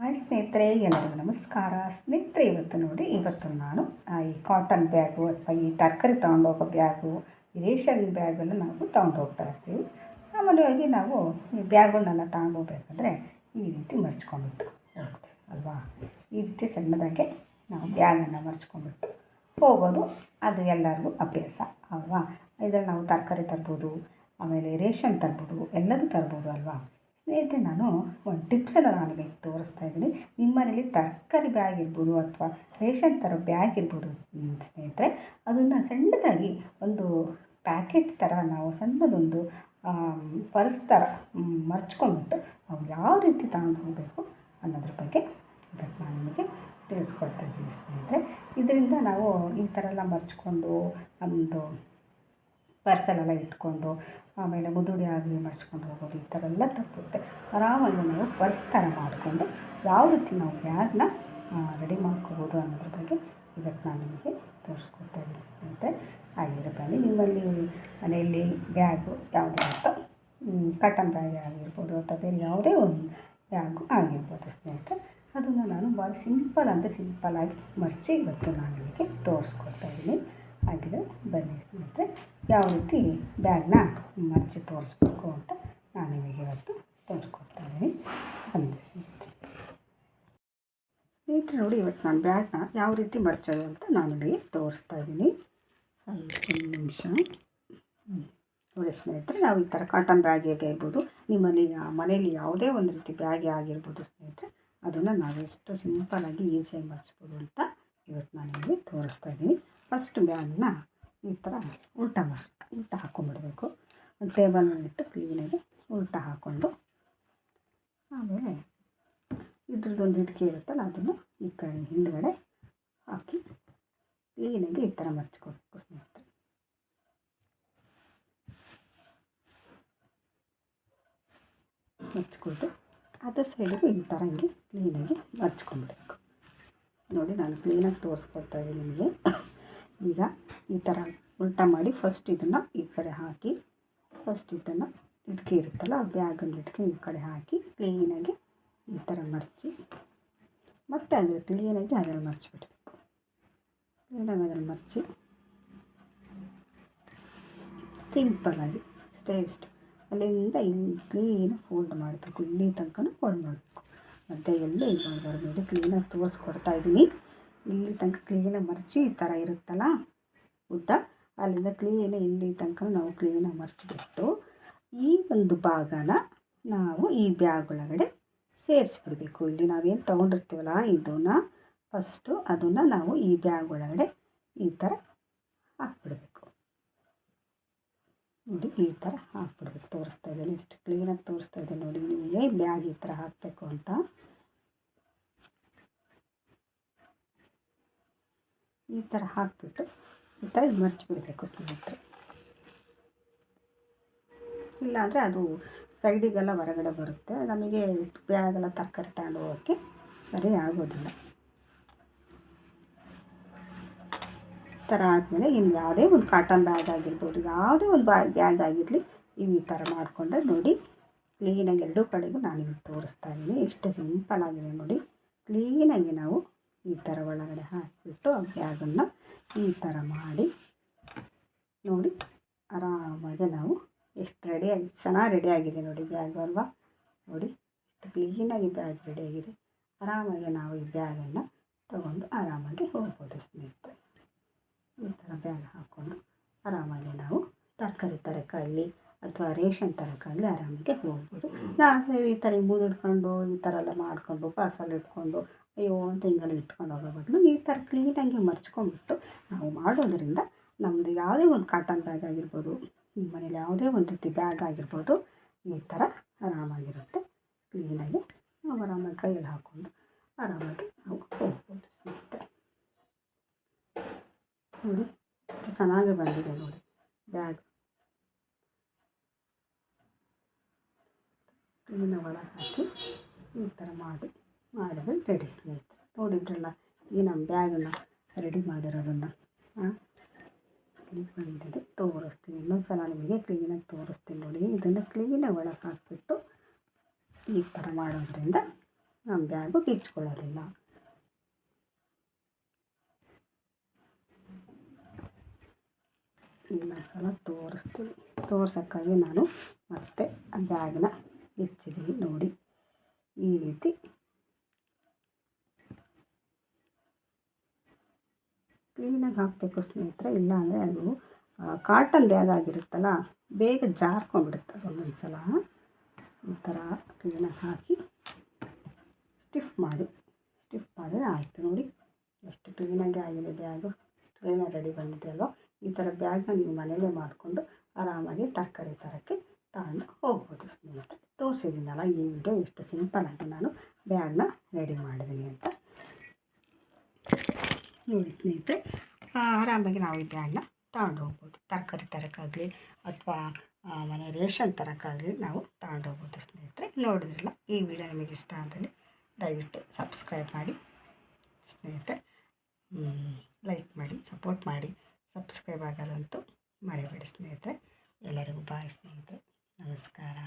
Hi ಸ್ನೇಹಿತರೆ, ಎಲ್ಲರಿಗೂ ನಮಸ್ಕಾರ. ಸ್ನೇಹಿತರೆ, ಇವತ್ತು ನೋಡಿ, ಇವತ್ತು ನಾನು ಈ ಕಾಟನ್ ಬ್ಯಾಗು ಅಥವಾ ಈ ತರಕಾರಿ ತೊಗೊಂಡೋಗೋ ಬ್ಯಾಗು ಈ ರೇಷನ್ ಬ್ಯಾಗನ್ನು ನಾವು ತೊಗೊಂಡು ಹೋಗ್ತಾ ಇರ್ತೀವಿ. ಸಾಮಾನ್ಯವಾಗಿ ನಾವು ಈ ಬ್ಯಾಗುಗಳನ್ನೆಲ್ಲ ತಗೊಂಡೋಗ್ಬೇಕಾದ್ರೆ ಈ ರೀತಿ ಮರ್ಚ್ಕೊಂಡ್ಬಿಟ್ಟು ಹೋಗ್ತೀವಿ, ಅಲ್ವಾ? ಈ ರೀತಿ ಸಣ್ಣದಾಗೆ ನಾವು ಬ್ಯಾಗನ್ನು ಮರ್ಚ್ಕೊಂಡ್ಬಿಟ್ಟು ಹೋಗೋದು, ಅದು ಎಲ್ಲರಿಗೂ ಅಭ್ಯಾಸ, ಅಲ್ವಾ? ಇದರಲ್ಲಿ ನಾವು ತರಕಾರಿ ತರ್ಬೋದು, ಆಮೇಲೆ ರೇಷನ್ ತರ್ಬೋದು ಎಲ್ಲರೂ ತರ್ಬೋದು, ಅಲ್ವಾ? ಸ್ನೇಹಿತರೆ, ನಾನು ಒಂದು ಟಿಪ್ಸನ್ನು ನಾನು ನಿಮಗೆ ತೋರಿಸ್ತಾ ಇದ್ದೀನಿ. ನಿಮ್ಮ ಮನೇಲಿ ತರಕಾರಿ ಬ್ಯಾಗ್ ಇರ್ಬೋದು ಅಥವಾ ರೇಷನ್ ಥರ ಬ್ಯಾಗ್ ಇರ್ಬೋದು ಸ್ನೇಹಿತರೆ, ಅದನ್ನು ಸಣ್ಣದಾಗಿ ಒಂದು ಪ್ಯಾಕೆಟ್ ಥರ ನಾವು ಸಣ್ಣದೊಂದು ಪರ್ಸ್ ಥರ ಮರ್ಚ್ಕೊಂಡ್ಬಿಟ್ಟು ನಾವು ಯಾವ ರೀತಿ ತಗೊಂಡು ಹೋಗಬೇಕು ಅನ್ನೋದ್ರ ಬಗ್ಗೆ ಇವತ್ತು ನಾನು ನಿಮಗೆ ತಿಳಿಸ್ಕೊಡ್ತಾ ಇದ್ದೀನಿ ಸ್ನೇಹಿತರೆ. ಇದರಿಂದ ನಾವು ಈ ಥರ ಎಲ್ಲ ಮರ್ಚ್ಕೊಂಡು ಒಂದು ಪರ್ಸಲೆಲ್ಲ ಇಟ್ಕೊಂಡು, ಆಮೇಲೆ ಮುದುಡಿ ಆಗಲಿ ಮಡ್ಚ್ಕೊಂಡು ಹೋಗೋದು, ಈ ಥರ ಎಲ್ಲ ತಪ್ಪುತ್ತೆ ಆರಾಮಾಗಿ ನಾವು ಪರ್ಸ್ ಥರ ಮಾಡಿಕೊಂಡು ಯಾವ ರೀತಿ ನಾವು ಬ್ಯಾಗ್ನ ರೆಡಿ ಮಾಡ್ಕೋಬೋದು ಅನ್ನೋದ್ರ ಬಗ್ಗೆ ಇವತ್ತು ನಾನು ನಿಮಗೆ ತೋರಿಸ್ಕೊಡ್ತಾ ಇದ್ದೀನಿ ಸ್ನೇಹಿತರೆ. ಬನ್ನಿ, ನಿಮ್ಮಲ್ಲಿ ಮನೆಯಲ್ಲಿ ಬ್ಯಾಗು ಯಾವುದೇ ಅಂತ ಕಟನ್ ಬ್ಯಾಗ್ ಆಗಿರ್ಬೋದು ಅಥವಾ ಬೇರೆ ಯಾವುದೇ ಒಂದು ಬ್ಯಾಗು ಆಗಿರ್ಬೋದು ಸ್ನೇಹಿತರೆ, ಅದನ್ನು ನಾನು ಭಾಳ ಸಿಂಪಲ್ ಅಂದರೆ ಸಿಂಪಲ್ಲಾಗಿ ಮರ್ಚಿ ಇವತ್ತು ನಾನು ನಿಮಗೆ ತೋರಿಸ್ಕೊಡ್ತಾ ಇದ್ದೀನಿ. ಹಾಗಿದ್ರೆ ಬನ್ನಿ ಸ್ನೇಹಿತರೆ, ಯಾವ ರೀತಿ ಬ್ಯಾಗ್ನ ಮರ್ಚಿ ತೋರಿಸ್ಬೇಕು ಅಂತ ನಾನು ನಿಮಗೆ ಇವತ್ತು ತೋರಿಸ್ಕೊಡ್ತಾ ಇದ್ದೀನಿ. ಬನ್ನಿ ಸ್ನೇಹಿತರೆ. ಸ್ನೇಹಿತರೆ ನೋಡಿ, ಇವತ್ತು ನಾನು ಬ್ಯಾಗ್ನ ಯಾವ ರೀತಿ ಮರ್ಚೋದು ಅಂತ ನಾನು ನಿಮಗೆ ತೋರಿಸ್ತಾ ಇದ್ದೀನಿ. ಸ್ವಲ್ಪ ಒಂದು ನಿಮಿಷ. ನೋಡಿ ಸ್ನೇಹಿತರೆ, ನಾವು ಈ ಥರ ಕಾಟನ್ ಬ್ಯಾಗ್ ಹೇಗೆ ಇರ್ಬೋದು ನಿಮ್ಮಲ್ಲಿ ಮನೆಯಲ್ಲಿ ಯಾವುದೇ ಒಂದು ರೀತಿ ಬ್ಯಾಗ್ ಆಗಿರ್ಬೋದು ಸ್ನೇಹಿತರೆ, ಅದನ್ನು ನಾವೆಷ್ಟು ಸಿಂಪಲಾಗಿ ಈಸಿಯಾಗಿ ಮರ್ಚ್ಬೋದು ಅಂತ ಇವತ್ತು ನಾನು ನಿಮಗೆ ತೋರಿಸ್ತಾ ಇದ್ದೀನಿ. ಫಸ್ಟ್ ಬ್ಯಾಗನ್ನ ಈ ಥರ ಉಲ್ಟ ಮಾಡಿ, ಉಲ್ಟ ಹಾಕ್ಕೊಂಬಿಡಬೇಕು ಟೇಬಲ್ ಇಟ್ಟು ಕ್ಲೀನಾಗಿ ಉಲ್ಟ ಹಾಕ್ಕೊಂಡು ಆಮೇಲೆ ಇದ್ರದ್ದೊಂದು ಇಟ್ಕೆ ಇರುತ್ತಲ್ಲ, ಅದನ್ನು ಈ ಕಡೆ ಹಿಂದ್ಗಡೆ ಹಾಕಿ ಕ್ಲೀನಾಗಿ ಈ ಥರ ಮರ್ಚ್ಕೋಬೇಕು ಸ್ನೇಹಿತರೆ. ಮರ್ಚ್ಕೊಂಡು ಅದರ ಸೈಡಿಗೂ ಈ ಥರ ಹಿಂಗೆ ಕ್ಲೀನಾಗಿ ಮರ್ಚ್ಕೊಂಡ್ಬಿಡ್ಬೇಕು. ನೋಡಿ ನಾನು ಕ್ಲೀನಾಗಿ ತೋರಿಸ್ಕೊಡ್ತಾ ಇದ್ದೀನಿ ನಿಮಗೆ. ಈಗ ಈ ಥರ ಉಲ್ಟಾ ಮಾಡಿ ಫಸ್ಟ್ ಇದನ್ನು ಈ ಕಡೆ ಹಾಕಿ ಫಸ್ಟ್ ಇದನ್ನು ಇಟ್ಕೆ ಇರುತ್ತಲ್ಲ, ಆ ಬ್ಯಾಗನ್ನು ಇಟ್ಕೆ ಈ ಕಡೆ ಹಾಕಿ ಕ್ಲೀನಾಗಿ ಈ ಥರ ಮರ್ಚಿ, ಮತ್ತೆ ಅದ್ರ ಕ್ಲೀನಾಗಿ ಅದರಲ್ಲಿ ಮರ್ಚಿಬಿಡಬೇಕು. ಕ್ಲೀನಾಗಿ ಅದ್ರಲ್ಲಿ ಮರ್ಚಿ ಸಿಂಪಲಾಗಿ ಸ್ಟೇಸ್ಟ್ ಅಲ್ಲಿಂದ ಇಲ್ಲಿ ಕ್ಲೀನ್ ಫೋಲ್ಡ್ ಮಾಡಬೇಕು, ಇಲ್ಲಿ ತನಕ ಫೋಲ್ಡ್ ಮಾಡಬೇಕು. ಮತ್ತು ಎಲ್ಲೂ ಇದು ಮಾಡಬಾರ್ದು ಕ್ಲೀನಾಗಿ ತೋರಿಸ್ಕೊಡ್ತಾ ಇದ್ದೀನಿ ಇಲ್ಲಿ ತನಕ ಕ್ಲೀನಾಗಿ ಮರ್ಚಿ ಈ ಥರ ಇರುತ್ತಲ್ಲ ಉದ್ದ? ಅಲ್ಲಿಂದ ಕ್ಲೀನ ಇಲ್ಲಿ ತನಕ ನಾವು ಕ್ಲೀನಾಗಿ ಮರ್ಚಿಬಿಟ್ಟು ಈ ಒಂದು ಭಾಗನ ನಾವು ಈ ಬ್ಯಾಗ್ ಒಳಗಡೆ ಸೇರಿಸ್ಬಿಡ್ಬೇಕು. ಇಲ್ಲಿ ನಾವೇನು ತೊಗೊಂಡಿರ್ತೀವಲ್ಲ ಇದನ್ನು ಫಸ್ಟು ಅದನ್ನು ನಾವು ಈ ಬ್ಯಾಗ್ ಒಳಗಡೆ ಈ ಥರ ಹಾಕ್ಬಿಡ್ಬೇಕು. ನೋಡಿ, ಈ ಥರ ಹಾಕ್ಬಿಡ್ಬೇಕು. ತೋರಿಸ್ತಾ ಇದ್ದೀನಿ, ಎಷ್ಟು ಕ್ಲೀನಾಗಿ ತೋರಿಸ್ತಾ ಇದ್ದೀನಿ ನೋಡಿ ನಿಮಗೆ ಬ್ಯಾಗ್ ಈ ಥರ ಹಾಕಬೇಕು ಅಂತ. ಈ ಥರ ಹಾಕಿಬಿಟ್ಟು ಈ ಥರ ಮರ್ಚಿಬಿಡ್ಬೇಕು ಸ್ನೇಹಿತರೆ ಇಲ್ಲಾಂದರೆ ಅದು ಸೈಡಿಗೆಲ್ಲ ಹೊರಗಡೆ ಬರುತ್ತೆ. ನಮಗೆ ಬ್ಯಾಗೆಲ್ಲ ತರಕಾರಿ ತಗೊಂಡು ಹೋಗೋಕ್ಕೆ ಸರಿ ಆಗೋದಿಲ್ಲ. ಈ ಥರ ಆದಮೇಲೆ ಇನ್ನು ಯಾವುದೇ ಒಂದು ಕಾಟನ್ ಬ್ಯಾಗ್ ಆಗಿರ್ಬೋದು, ಯಾವುದೇ ಒಂದು ಬ್ಯಾ ಬ್ಯಾಗ್ ಆಗಿರಲಿ ಈ ಥರ ಮಾಡಿಕೊಂಡ್ರೆ ನೋಡಿ ಕ್ಲೀನಾಗಿ ಎರಡೂ ಕಡೆಗೂ ನಾನು ನಿಮಗೆ ತೋರಿಸ್ತಾ ಇದ್ದೀನಿ. ಎಷ್ಟು ಸಿಂಪಲ್ ಆಗಿದೆ ನೋಡಿ. ಕ್ಲೀನಾಗಿ ನಾವು ಈ ಥರ ಒಳಗಡೆ ಹಾಕಿಬಿಟ್ಟು ಬ್ಯಾಗನ್ನು ಈ ಥರ ಮಾಡಿ ನೋಡಿ ಆರಾಮಾಗಿ ನಾವು ಎಷ್ಟು ರೆಡಿಯಾಗಿ ಚೆನ್ನಾಗಿ ರೆಡಿ ಆಗಿದೆ ನೋಡಿ ಬ್ಯಾಗ್ ಅಲ್ವಾ? ನೋಡಿ ಎಷ್ಟು ಕ್ಲೀನಾಗಿ ಬ್ಯಾಗ್ ರೆಡಿಯಾಗಿದೆ ಆರಾಮಾಗಿ ನಾವು ಈ ಬ್ಯಾಗನ್ನು ತಗೊಂಡು ಆರಾಮಾಗಿ ಹೋಗ್ಬೋದು ಸ್ನೇಹಿತರೆ. ಈ ಥರ ಬ್ಯಾಗ್ ಹಾಕ್ಕೊಂಡು ಆರಾಮಾಗಿ ನಾವು ತರಕಾರಿ ತರಕಾಗಲಿ ಅಥವಾ ರೇಷನ್ ತರಕಾಗಲಿ ಆರಾಮಾಗಿ ಹೋಗ್ಬೋದು. ನಾವು ಈ ಥರ ಮೂದಿಡ್ಕೊಂಡು ಈ ಥರ ಎಲ್ಲ ಮಾಡಿಕೊಂಡು ಪಾರ್ಸಲ್ ಇಟ್ಕೊಂಡು ಅಯ್ಯೋ ಅಂತ ಹಿಂಗೆಲ್ಲ ಇಟ್ಕೊಂಡು ಹೋಗೋ ಬದಲು ಈ ಥರ ಕ್ಲೀನಾಗಿ ಮರ್ಚ್ಕೊಂಡ್ಬಿಟ್ಟು ನಾವು ಮಾಡೋದರಿಂದ ನಮ್ಮದು ಯಾವುದೇ ಒಂದು ಕಾಟನ್ ಬ್ಯಾಗ್ ಆಗಿರ್ಬೋದು, ನಿಮ್ಮ ಮನೇಲಿ ಯಾವುದೇ ಒಂದು ರೀತಿ ಬ್ಯಾಗ್ ಆಗಿರ್ಬೋದು ಈ ಥರ ಆರಾಮಾಗಿರುತ್ತೆ. ಕ್ಲೀನಾಗಿ ನಾವು ಆರಾಮಾಗಿ ಕೈಯಲ್ಲಿ ಹಾಕ್ಕೊಂಡು ಆರಾಮಾಗಿ ನಾವು ಹೋಗ್ಬೋದು ಸ್ನೇಹಿತರೆ. ನೋಡಿ, ಎಷ್ಟು ಚೆನ್ನಾಗಿ ಬಂದಿದೆ ನೋಡಿ ಬ್ಯಾಗ್. ಕ್ಲೀನ ಒಳಗೆ ಹಾಕಿ ಈ ಥರ ಮಾಡಿ. ಮಾಡಿದ್ರೆ ರೆಡಿ ಸ್ನೇಹಿತರೆ. ನೋಡಿದ್ರಲ್ಲ, ಈ ನಮ್ಮ ಬ್ಯಾಗನ್ನು ರೆಡಿ ಮಾಡಿರೋದನ್ನು ಬಂದಿದೆ ತೋರಿಸ್ತೀನಿ. ಇನ್ನೊಂದು ಸಲ ನಿಮಗೆ ಕ್ಲೀನಾಗಿ ತೋರಿಸ್ತೀನಿ ನೋಡಿ. ಇದನ್ನು ಕ್ಲೀನಾಗಿ ಒಳಗೆ ಹಾಕಿಬಿಟ್ಟು ಈ ಥರ ಮಾಡೋದ್ರಿಂದ ನಮ್ಮ ಬ್ಯಾಗು ಬಿಚ್ಕೊಳ್ಳೋದಿಲ್ಲ ಇನ್ನೊಂದು ಸಲ ತೋರಿಸ್ತೀನಿ. ತೋರ್ಸೋಕ್ಕಾಗಿ ನಾನು ಮತ್ತೆ ಆ ಬ್ಯಾಗ್ನ ಬಿಚ್ಚಿದ್ದೀನಿ ನೋಡಿ. ಈ ರೀತಿ ಕ್ಲೀನಾಗಿ ಹಾಕಬೇಕು ಸ್ನೇಹಿತರೆ. ಇಲ್ಲಾಂದರೆ ಅದು ಕಾಟನ್ ಬ್ಯಾಗ್ ಆಗಿರುತ್ತಲ್ಲ, ಬೇಗ ಜಾರ್ಕೊಂಡ್ಬಿಡುತ್ತೆ ಒಂದೊಂದು ಸಲ ಈ ಥರ ಕ್ಲೀನಾಗಿ ಹಾಕಿ ಸ್ಟಿಫ್ ಮಾಡಿ, ಸ್ಟಿಫ್ ಮಾಡಿದ್ರೆ ಆಯಿತು ನೋಡಿ. ಎಷ್ಟು ಕ್ಲೀನಾಗಿ ಆಗಿದೆ ಬ್ಯಾಗು ಕ್ಲೀನಾಗಿ ರೆಡಿ ಬಂದಿದೆ ಅಲ್ವಾ? ಈ ಥರ ಬ್ಯಾಗ್ನ ನೀವು ಮನೆಯಲ್ಲೇ ಮಾಡಿಕೊಂಡು ಆರಾಮಾಗಿ ತರಕಾರಿ ತರೋಕ್ಕೆ ತಗೊಂಡು ಹೋಗ್ಬೋದು ಸ್ನೇಹಿತರೆ. ತೋರಿಸಿದ್ದೀನಲ್ಲ ಈ ವಿಡಿಯೋ, ಎಷ್ಟು ಸಿಂಪಲಾಗಿ ನಾನು ಬ್ಯಾಗ್ನ ರೆಡಿ ಮಾಡಿದ್ದೀನಿ ಅಂತ. ನೋಡಿ ಸ್ನೇಹಿತರೆ ಆರಾಮಾಗಿ ನಾವು ಈ ಬ್ಯಾಗ್ನ ತಗೊಂಡು ಹೋಗ್ಬೋದು. ತರಕಾರಿ ತರೋಕ್ಕಾಗಲಿ ಅಥವಾ ಮನೆ ರೇಷನ್ ತರೋಕ್ಕಾಗಲಿ ನಾವು ತಗೊಂಡು ಹೋಗ್ಬೋದು ಸ್ನೇಹಿತರೆ. ನೋಡಿದ್ರಲ್ಲ, ಈ ವಿಡಿಯೋ ನಿಮಗೆ ಇಷ್ಟ ಆದಲ್ಲಿ ದಯವಿಟ್ಟು ಸಬ್ಸ್ಕ್ರೈಬ್ ಮಾಡಿ ಸ್ನೇಹಿತರೆ. ಲೈಕ್ ಮಾಡಿ, ಸಪೋರ್ಟ್ ಮಾಡಿ, ಸಬ್ಸ್ಕ್ರೈಬ್ ಆಗೋದಂತೂ ಮರಿಬೇಡಿ ಸ್ನೇಹಿತರೆ. ಎಲ್ಲರಿಗೂ ಬಾಯ್ ಸ್ನೇಹಿತರೆ. ನಮಸ್ಕಾರ.